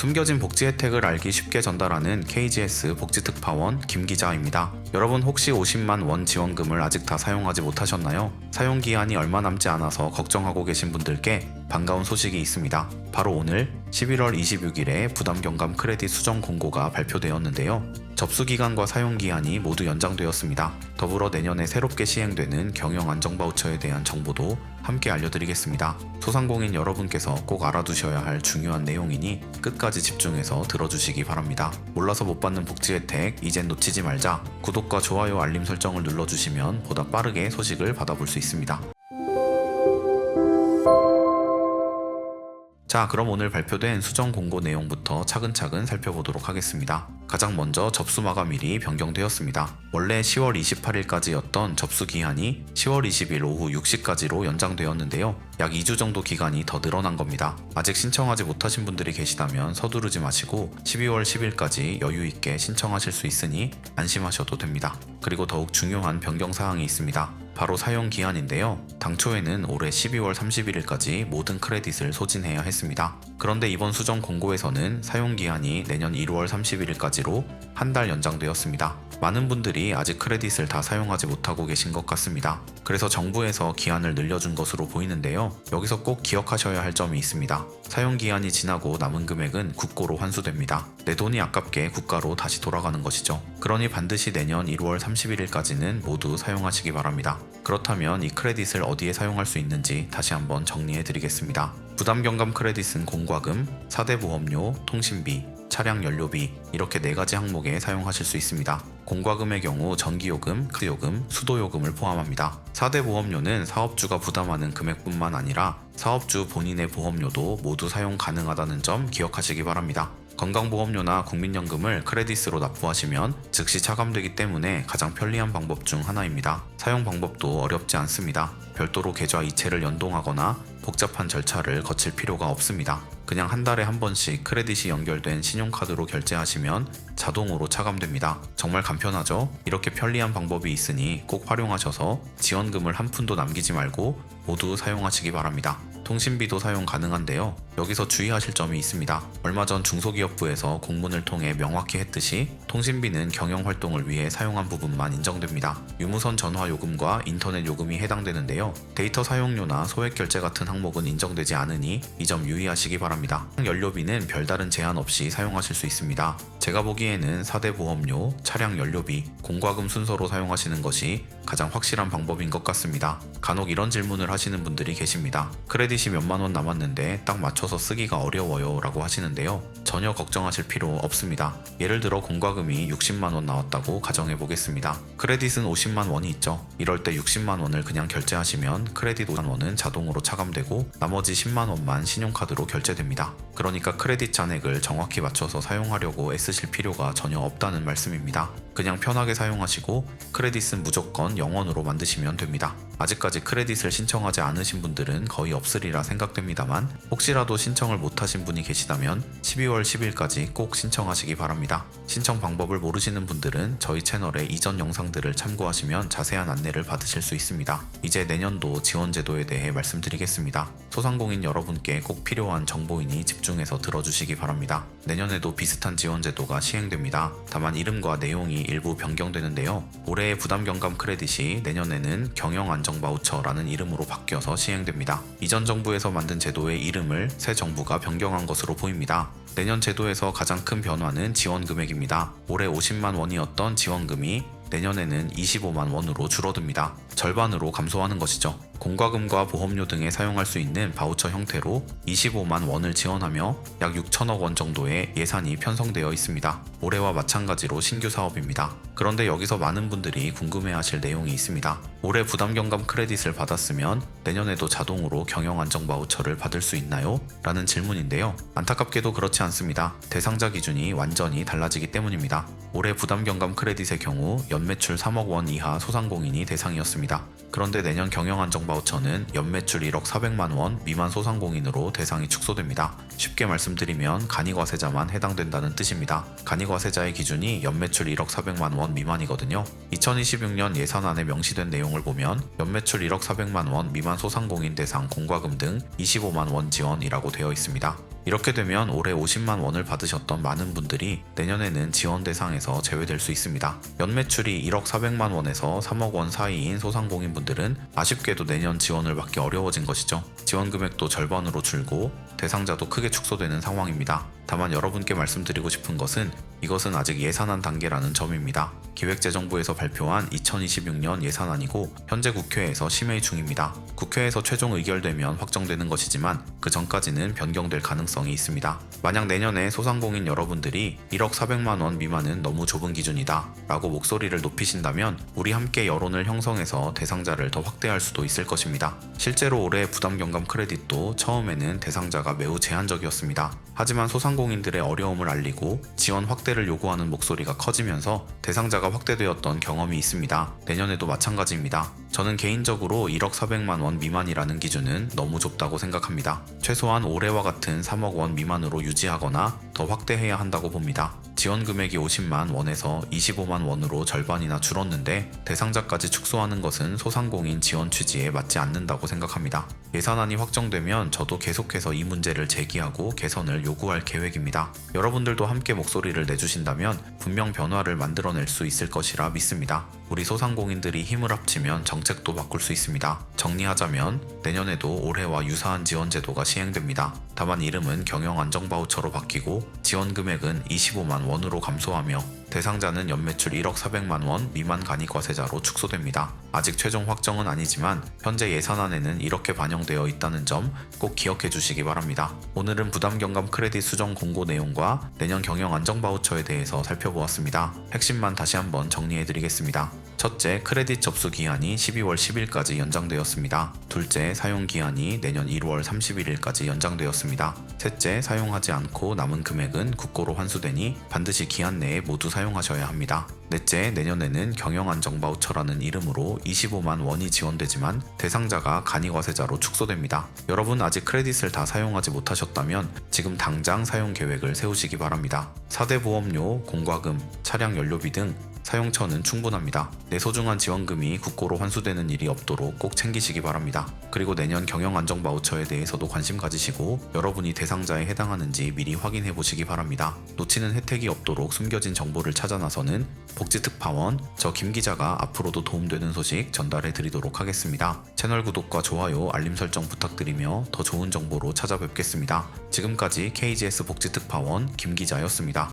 숨겨진 복지 혜택을 알기 쉽게 전달하는 KGS 복지특파원 김 기자입니다. 여러분 혹시 50만 원 지원금을 아직 다 사용하지 못하셨나요? 사용 기한이 얼마 남지 않아서 걱정하고 계신 분들께 반가운 소식이 있습니다. 바로 오늘 11월 26일에 부담 경감 크레딧 수정 공고가 발표되었는데요. 접수 기간과 사용 기한이 모두 연장되었습니다. 더불어 내년에 새롭게 시행되는 경영 안정 바우처에 대한 정보도 함께 알려드리겠습니다. 소상공인 여러분께서 꼭 알아두셔야 할 중요한 내용이니 끝까지 집중해서 들어주시기 바랍니다. 몰라서 못 받는 복지 혜택 이젠 놓치지 말자. 구독과 좋아요 알림 설정을 눌러주시면 보다 빠르게 소식을 받아볼 수 있습니다. 자, 그럼 오늘 발표된 수정 공고 내용부터 차근차근 살펴보도록 하겠습니다. 가장 먼저 접수 마감일이 변경되었습니다. 원래 10월 28일까지였던 접수 기한이 10월 20일 오후 6시까지로 연장되었는데요. 약 2주 정도 기간이 더 늘어난 겁니다. 아직 신청하지 못하신 분들이 계시다면 서두르지 마시고 12월 10일까지 여유 있게 신청하실 수 있으니 안심하셔도 됩니다. 그리고 더욱 중요한 변경 사항이 있습니다. 바로 사용 기한인데요. 당초에는 올해 12월 31일까지 모든 크레딧을 소진해야 했습니다. 그런데 이번 수정 공고에서는 사용 기한이 내년 1월 31일까지로 한 달 연장되었습니다. 많은 분들이 아직 크레딧을 다 사용하지 못하고 계신 것 같습니다. 그래서 정부에서 기한을 늘려준 것으로 보이는데요. 여기서 꼭 기억하셔야 할 점이 있습니다. 사용 기한이 지나고 남은 금액은 국고로 환수됩니다. 내 돈이 아깝게 국가로 다시 돌아가는 것이죠. 그러니 반드시 내년 1월 31일까지는 모두 사용하시기 바랍니다. 그렇다면 이 크레딧을 어디에 사용할 수 있는지 다시 한번 정리해 드리겠습니다. 부담 경감 크레딧은 공과금, 4대 보험료, 통신비, 차량 연료비 이렇게 네 가지 항목에 사용하실 수 있습니다. 공과금의 경우 전기요금, 카드요금, 수도요금을 포함합니다. 4대 보험료는 사업주가 부담하는 금액뿐만 아니라 사업주 본인의 보험료도 모두 사용 가능하다는 점 기억하시기 바랍니다. 건강보험료나 국민연금을 크레딧으로 납부하시면 즉시 차감되기 때문에 가장 편리한 방법 중 하나입니다. 사용 방법도 어렵지 않습니다. 별도로 계좌 이체를 연동하거나 복잡한 절차를 거칠 필요가 없습니다. 그냥 한 달에 한 번씩 크레딧이 연결된 신용카드로 결제하시면 자동으로 차감됩니다. 정말 간편하죠? 이렇게 편리한 방법이 있으니 꼭 활용하셔서 지원금을 한 푼도 남기지 말고 모두 사용하시기 바랍니다. 통신비도 사용 가능한데요. 여기서 주의하실 점이 있습니다. 얼마 전 중소기업부에서 공문을 통해 명확히 했듯이 통신비는 경영 활동을 위해 사용한 부분만 인정됩니다. 유무선 전화 요금과 인터넷 요금이 해당되는데요. 데이터 사용료나 소액 결제 같은 항목은 인정되지 않으니 이 점 유의하시기 바랍니다. 연료비는 별다른 제한 없이 사용하실 수 있습니다. 제가 보기에는 4대 보험료, 차량 연료비, 공과금 순서로 사용하시는 것이 가장 확실한 방법인 것 같습니다. 간혹 이런 질문을 하시는 분들이 계십니다. 크레딧 이 몇만 원 남았는데 딱 맞춰서 쓰기가 어려워요 라고 하시는데요. 전혀 걱정하실 필요 없습니다. 예를 들어 공과금이 60만 원 나왔다고 가정해 보겠습니다. 크레딧은 50만 원이 있죠. 이럴 때 60만 원을 그냥 결제하시면 크레딧 5만 원은 자동으로 차감되고 나머지 10만 원만 신용카드로 결제됩니다. 그러니까 크레딧 잔액을 정확히 맞춰서 사용하려고 애쓰실 필요가 전혀 없다는 말씀입니다. 그냥 편하게 사용하시고 크레딧은 무조건 영원으로 만드시면 됩니다. 아직까지 크레딧을 신청하지 않으신 분들은 거의 없으리라 생각됩니다만 혹시라도 신청을 못하신 분이 계시다면 12월 10일까지 꼭 신청하시기 바랍니다. 신청 방법을 모르시는 분들은 저희 채널의 이전 영상들을 참고하시면 자세한 안내를 받으실 수 있습니다. 이제 내년도 지원 제도에 대해 말씀드리겠습니다. 소상공인 여러분께 꼭 필요한 정보이니 집중해서 들어주시기 바랍니다. 내년에도 비슷한 지원 제도가 시행됩니다. 다만 이름과 내용이 일부 변경되는데요. 올해의 부담 경감 크레딧이 내년에는 경영 안정 바우처라는 이름으로 바뀌어서 시행됩니다. 이전 정부에서 만든 제도의 이름을 새 정부가 변경한 것으로 보입니다. 내년 제도에서 가장 큰 변화는 지원 금액입니다. 올해 50만 원이었던 지원금이 내년에는 25만 원으로 줄어듭니다. 절반으로 감소하는 것이죠. 공과금과 보험료 등에 사용할 수 있는 바우처 형태로 25만 원을 지원하며 약 6천억 원 정도의 예산이 편성되어 있습니다. 올해와 마찬가지로 신규 사업입니다. 그런데 여기서 많은 분들이 궁금해하실 내용이 있습니다. 올해 부담 경감 크레딧을 받았으면 내년에도 자동으로 경영 안정 바우처를 받을 수 있나요? 라는 질문인데요. 안타깝게도 그렇지 않습니다. 대상자 기준이 완전히 달라지기 때문입니다. 올해 부담 경감 크레딧의 경우 연매출 3억 원 이하 소상공인이 대상이었습니다. 그런데 내년 경영 안정 바우처는 연매출 1억 400만 원 미만 소상공인으로 대상이 축소됩니다. 쉽게 말씀드리면 간이과세자만 해당된다는 뜻입니다. 간이과세자의 기준이 연매출 1억 400만 원 미만이거든요. 2026년 예산안에 명시된 내용을 보면 연매출 1억 400만 원 미만 소상공인 대상 공과금 등 25만 원 지원이라고 되어 있습니다. 이렇게 되면 올해 50만 원을 받으셨던 많은 분들이 내년에는 지원 대상에서 제외될 수 있습니다. 연매출이 1억 400만 원에서 3억 원 사이인 소상공인 분들은 아쉽게도 내년 지원을 받기 어려워진 것이죠. 지원 금액도 절반으로 줄고 대상자도 크게 축소되는 상황입니다. 다만 여러분께 말씀드리고 싶은 것은 이것은 아직 예산안 단계라는 점입니다. 기획재정부에서 발표한 2026년 예산안이고 현재 국회에서 심의 중입니다. 국회에서 최종 의결되면 확정되는 것이지만 그 전까지는 변경될 가능성이 있습니다. 만약 내년에 소상공인 여러분들이 1억 400만 원 미만은 너무 좁은 기준이다 라고 목소리를 높이신다면 우리 함께 여론을 형성해서 대상자를 더 확대할 수도 있을 것입니다. 실제로 올해 부담 경감 크레딧도 처음에는 대상자가 매우 제한적이었습니다. 하지만 소상공인들의 어려움을 알리고 지원 확대를 요구하는 목소리가 커지면서 대상자가 확대되었던 경험이 있습니다. 내년에도 마찬가지입니다. 저는 개인적으로 1억 400만 원 미만이라는 기준은 너무 좁다고 생각합니다. 최소한 올해와 같은 3억 원 미만으로 유지하거나 더 확대해야 한다고 봅니다. 지원 금액이 50만 원에서 25만 원으로 절반이나 줄었는데 대상자까지 축소하는 것은 소상공인 지원 취지에 맞지 않는다고 생각합니다. 예산안이 확정되면 저도 계속해서 이 문제를 제기하고 개선을 요구할 계획입니다. 여러분들도 함께 목소리를 내주신다면 분명 변화를 만들어낼 수 있을 것이라 믿습니다. 우리 소상공인들이 힘을 합치면 정책도 바꿀 수 있습니다. 정리하자면 내년에도 올해와 유사한 지원 제도가 시행됩니다. 다만 이름은 경영 안정 바우처로 바뀌고 지원 금액은 25만 원으로 감소하며 대상자는 연매출 1억 400만 원 미만 간이 과세자로 축소됩니다. 아직 최종 확정은 아니지만 현재 예산안에는 이렇게 반영되어 있다는 점 꼭 기억해 주시기 바랍니다. 오늘은 부담 경감 크레딧 수정 공고 내용과 내년 경영 안정 바우처에 대해서 살펴보았습니다. 핵심만 다시 한번 정리해 드리겠습니다. 첫째, 크레딧 접수 기한이 12월 10일까지 연장되었습니다. 둘째, 사용 기한이 내년 1월 31일까지 연장되었습니다. 셋째, 사용하지 않고 남은 금액은 국고로 환수되니 반드시 기한 내에 모두 사용하셔야 합니다. 넷째, 내년에는 경영안정바우처라는 이름으로 25만 원이 지원되지만 대상자가 간이과세자로 축소됩니다. 여러분 아직 크레딧을 다 사용하지 못하셨다면 지금 당장 사용 계획을 세우시기 바랍니다. 4대 보험료, 공과금, 차량 연료비 등 사용처는 충분합니다. 내 소중한 지원금이 국고로 환수되는 일이 없도록 꼭 챙기시기 바랍니다. 그리고 내년 경영 안정 바우처에 대해서도 관심 가지시고 여러분이 대상자에 해당하는지 미리 확인해 보시기 바랍니다. 놓치는 혜택이 없도록 숨겨진 정보를 찾아 나서는 복지특파원 저 김 기자가 앞으로도 도움되는 소식 전달해 드리도록 하겠습니다. 채널 구독과 좋아요, 알림 설정 부탁드리며 더 좋은 정보로 찾아뵙겠습니다. 지금까지 KGS 복지특파원 김 기자였습니다.